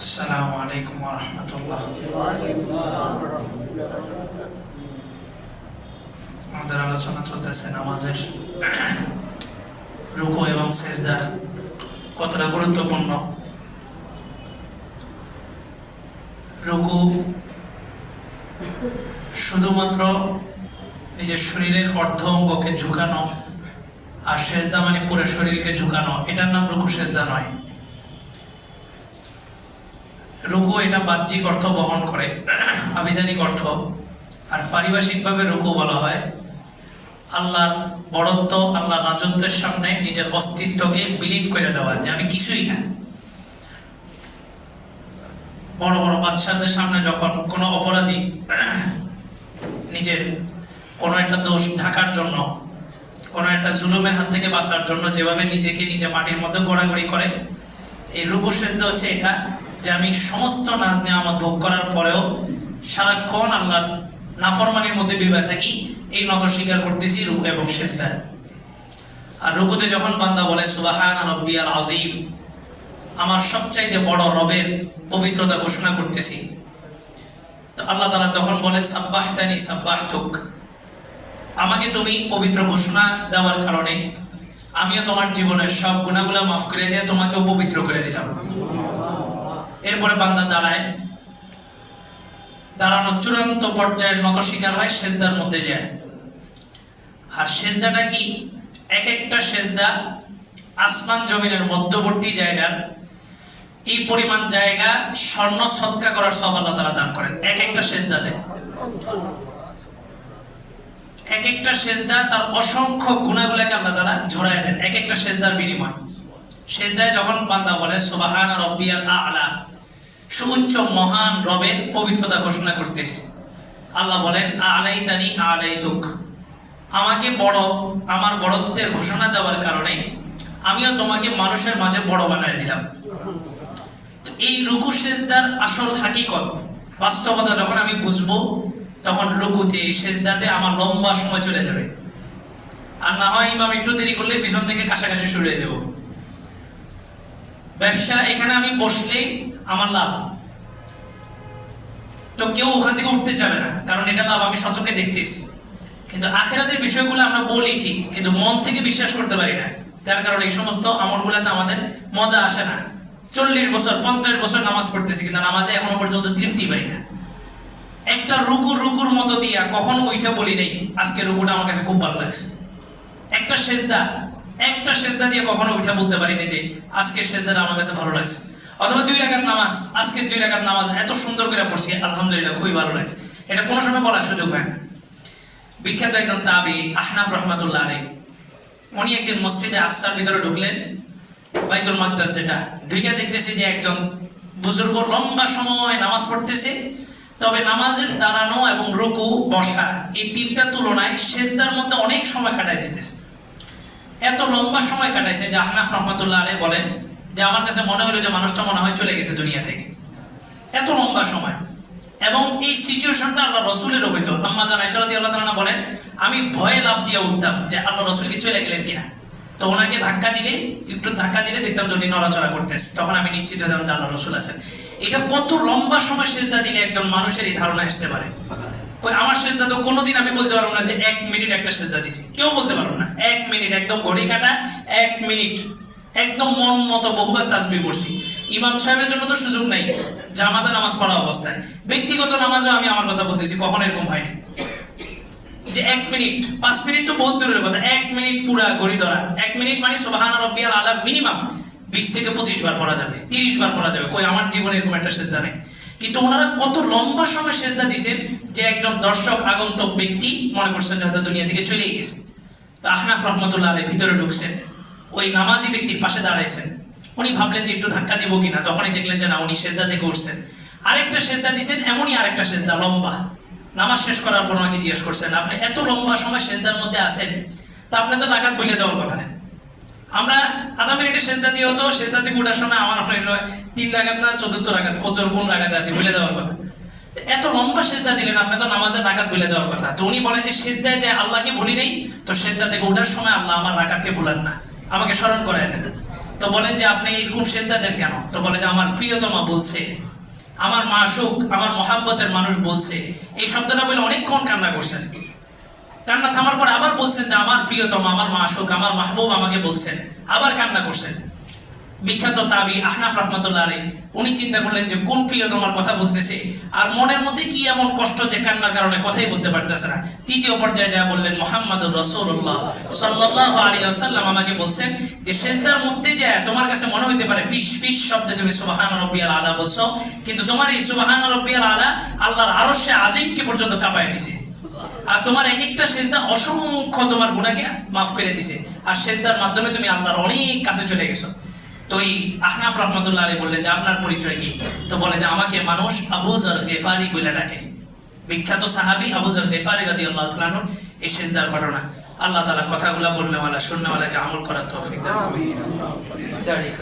আসসালামু আলাইকুম রহমতুল্লাহ আমাদের আলোচনা চলতেছে নামাজের রুকু এবং সেজদা কতটা গুরুত্বপূর্ণ? রুকু শুধুমাত্র নিজের শরীরের অর্ধ অঙ্গকে ঝুঁকানো আর সেজদা মানে পুরো শরীরকে ঝুঁকানো, এটার নাম রুকু সেজদা নয়। রুকু এটা বাহ্যিক অর্থ বহন করে আবিধানিক অর্থ। আর পারিভাষিকভাবে রুকু বলা হয় আল্লাহর বড়ত্ব আল্লাহ রাজত্বের সামনে নিজের অস্তিত্বকে বিলীন করে দেওয়া, যে আমি কিছুই না। বড় বড় বাচ্চাদের সামনে যখন কোনো অপরাধী নিজের কোনো একটা দোষ ঢাকার জন্য, কোনো একটা জুলুমের হাত থেকে বাঁচার জন্য যেভাবে নিজেকে নিজে মাটির মধ্যে গড়াগড়ি করে, এই রূপ সেজদা হচ্ছে এটা যে আমি সমস্ত নাজ আমার ভোগ করার পরেও সারাক্ষণ আল্লাহ নাফরমানির মধ্যে ডুবে থাকি, এই নত স্বীকার করতেছি রুকু এবং সেজদা আর রুকুতে যখন বান্দা বলে, সুবাহান রব্বিয়াল আজিম আমার সবচাইতে বড় রবের পবিত্রতা ঘোষণা করতেছি। তো আল্লাহ তালা তখন বলেন সাব্বাহ তানি সাব্বাহ তুক আমাকে তুমি পবিত্র ঘোষণা দেওয়ার কারণে আমিও তোমার জীবনের সব গুণাগুলা মাফ করে দিয়ে তোমাকেও পবিত্র করে দিলাম। এরপরে বান্দা দাঁড়ায়। দাঁড়ানো চূড়ান্ত পর্যায়ের নত শিকার হয়, সেজদার মধ্যে যায়। আর সেজদাটা কি? এক একটা সেজদা আসমান জমিনের মধ্যবর্তী জায়গার। এই পরিমাণ জায়গা স্বর্ণ সৎকা করার সব আল্লাহ তারা দান করেন। এক একটা সেজদা দেয় এক একটা সেজদা তার অসংখ্য গুণাগুলাকে আল্লাহ তারা ঝরায় দেন। এক একটা সেজদার বিনিময়। সেজদায় যখন বান্দা বলে, সুবাহান রব্বিয়াল আলা সুউচ্চ, মহান রবের পবিত্রতা ঘোষণা করতেছে। আল্লাহ বলেন আলাই তানি আলাই তুক আমাকে বড়, আমার বড়ত্বের ঘোষণা দেওয়ার কারণে আমিও তোমাকে মানুষের মাঝে বড় বানায় দিলাম। তো এই রুকু সেজদার আসল হাকিকত, বাস্তবতা যখন আমি বুঝব, তখন রুকুতে, সেজদাতে আমার লম্বা সময় চলে যাবে। আর না হয় ইমাম একটু দেরি করলে পিছন থেকে কাছাকাছি হয়ে যাব। ব্যবসা এখানে আমি বসলে আমার লাভ। তো কেউ ওখান থেকে উঠতে চাবে না, কারণ এটা লাভ, আমি সচকে দেখতেছি কিন্তু আখেরাতের বিষয়গুলো আমরা বলি ঠিক, কিন্তু মন থেকে বিশ্বাস করতে পারি না। যার কারণে এই সমস্ত আমলগুলোতে আমাদের মজা আসে না। চল্লিশ বছর, পঞ্চাশ বছর নামাজ পড়তেছি, কিন্তু নামাজে এখনও পর্যন্ত তৃপ্তি পাই না। একটা রুকুর রুকুর মতো দিয়া কখনো ওইটা বলি নেই, আজকে রুকুটা আমার কাছে খুব ভালো লাগছে। একটা সেজদা একটা সেজদা দিয়ে কখনো ওইটা বলতে পারিনি যে, আজকের সেজদাটা আমার কাছে ভালো লাগছে। অথবা দুই রাকাত নামাজ আজকের দুই রাকাত নামাজ এত সুন্দর করে পড়ছি, আলহামদুলিল্লাহ খুবই ভালো লাগছে। এটা কোনো সময় বলার সুযোগ হয় না। বিখ্যাত একজন তাবি, আহনাফ রহমাতুল্লাহ আলী উনি একদিন মসজিদে আকসার ভিতরে ঢুকলেন, বাইতুল মাকদাস যেটা, ঢুকে দেখতেছে যে একজন বুজুর্গ লম্বা সময় নামাজ পড়তেছে, তবে নামাজের দাঁড়ানো এবং রুকু, বসা এই তিনটা তুলনায় সেজদার মধ্যে অনেক সময় কাটাই দিতেছে। এত লম্বা সময় কাটাইছে যে আহনাফ রহমতুল্লাহ আলী বলেন যে আমার কাছে মনে হলো যে মানুষটা মনে হয় চলে গেছে দুনিয়া থেকে। এত লম্বা সময়। এবং এই সিচুয়েশনটা আল্লাহ রসুলেরও হইতো আম্মা জান আইসারদি আল্লাহ তালা বলেন, আমি ভয়ে লাভ দিয়ে উঠতাম যে আল্লাহ রসুল কি চলে গেলেন কিনা? তো ওনাকে ধাক্কা দিলে, একটু ধাক্কা দিলে দেখতাম যদি নড়াচড়া করতেছে। তখন আমি নিশ্চিত হতাম যে আল্লাহ রসুল আছেন। এটা কত লম্বা সময় সেজদা দিলে একজন মানুষের এই ধারণা আসতে পারে। আমার সেজদা তো কোনোদিন আমি বলতে পারব না যে এক মিনিট একটা সেজদা দিছি। কেউ বলতে পারব না। এক মিনিট, একদম ঘড়ি কাটা, এক মিনিট। একদম মন মতো বহুবার তাসবি করছি ইমাম সাহেবের জন্য তো সুযোগ নাই। জামাতে নামাজ পড়া অবস্থায়। ব্যক্তিগত নামাজও আমি আমার কথা বলতেছি, কখন এরকম হয়নি। যে এক মিনিট, পাঁচ মিনিট তো বহুত দূরের কথা। এক মিনিট পুরা ঘড়ি ধরা। এক মিনিট মানে সোহান রব্বিয়াল আলা মিনিমাম বিশ থেকে পঁচিশ বার পড়া যাবে, তিরিশ বার পড়া যাবে। কই, আমার জীবনে এরকম একটা সেজদা নেই। কিন্তু ওনারা কত লম্বা সময় সেজদা দিছেন যে একজন দর্শক, আগন্তক ব্যক্তি মনে করছেন যে হয়তো দুনিয়া থেকে চলে গেছে। তো আহনাফ রহমতুল্লাহ ভিতরে ঢুকছেন। ওই নামাজি ব্যক্তির পাশে দাঁড়াইছেন। উনি ভাবলেন যে একটু ধাক্কা দিব কিনা। তখনই দেখলেন যে না, উনি সেজদা থেকে উঠছেন আরেকটা সেজদা দিয়েছেন এমনই আরেকটা সেজদা, লম্বা। নামাজ শেষ করার পর আমাকে জিজ্ঞেস করছেন, আপনি এত লম্বা সময় সেজদার মধ্যে আছেন? তা আপনি তো নাকাত বলে যাওয়ার কথা আমরা আধা মিনিটে সেজদা দিয়ে হতো, সেজদা থেকে উঠার সময় আমার হয় তিন রাগাত না, চতুর্থ রাগাত কত কোন রাগাতে আছে ভুলে যাওয়ার কথা। এত লম্বা সেজদা দিলেন, আপনি তো নামাজের রাকাত ভুলে যাওয়ার কথা। তো উনি বলেন যে, সেজদায় যে আল্লাহকে ভুলি নেই, তো সেজদা থেকে ওঠার সময় আল্লাহ আমার রাকাতকে ভুলেন না। আমাকে স্মরণ করায় দেন। তো তো বলেন যে আপনি এরকম সেজদা দেন কেন? তো বলে যে আমার প্রিয়তমা বলছে, আমার মাসুক আমার মহাব্বতের মানুষ বলছে। এই শব্দটা বলে অনেকক্ষণ কান্না করছেন। কান্না থামার পর আবার বলছেন যে আমার প্রিয়তম, আমার মাসুক আমার মাহবুব আমাকে বলছেন। আবার কান্না করছেন। বিখ্যাত তাবি আহনাফ রহমতুল্লাহ আলী উনি চিন্তা করলেন যে কোন প্রিয় তোমার কথা বলতেছে? আর মনের মধ্যে কি এমন কষ্ট যে কান্নার কারণে কথাই বলতে পারতেছে না? তৃতীয় পর্যায়ে যা বললেন, মোহাম্মদুর রসুল্লাহ সাল্লাহ আলী আসাল্লাম আমাকে বলছেন যে, সেজদার মধ্যে যে তোমার কাছে মনে হইতে পারে ফিস ফিস শব্দে তুমি সুবাহান রব্বিয়াল আলা বলছো, কিন্তু তোমার এই সুবাহান রব্বিয়াল আলা আল্লাহর আরশে আজিমকে পর্যন্ত কাঁপায় দিছে। আর তোমার এক একটা সেজদা অসংখ্য তোমার গুণাকে মাফ করে দিছে। আর সেজদার মাধ্যমে তুমি আল্লাহর অনেক কাছে চলে গেছো। তো এই আহনাফ রহমতুল্লাহ আলী বললেন যে আপনার পরিচয় কি? তো বলে যে আমাকে মানুষ আবুজর গেফারি বলে ডাকে। বিখ্যাত সাহাবি আবুজর গেফারি গাদি আল্লাহ তালানুর এই সেজদার ঘটনা। আল্লাহ তালা কথাগুলা বলনেওয়ালা শুননেওয়ালাকে আমল করার তৌফিক। দাঁড়িয়ে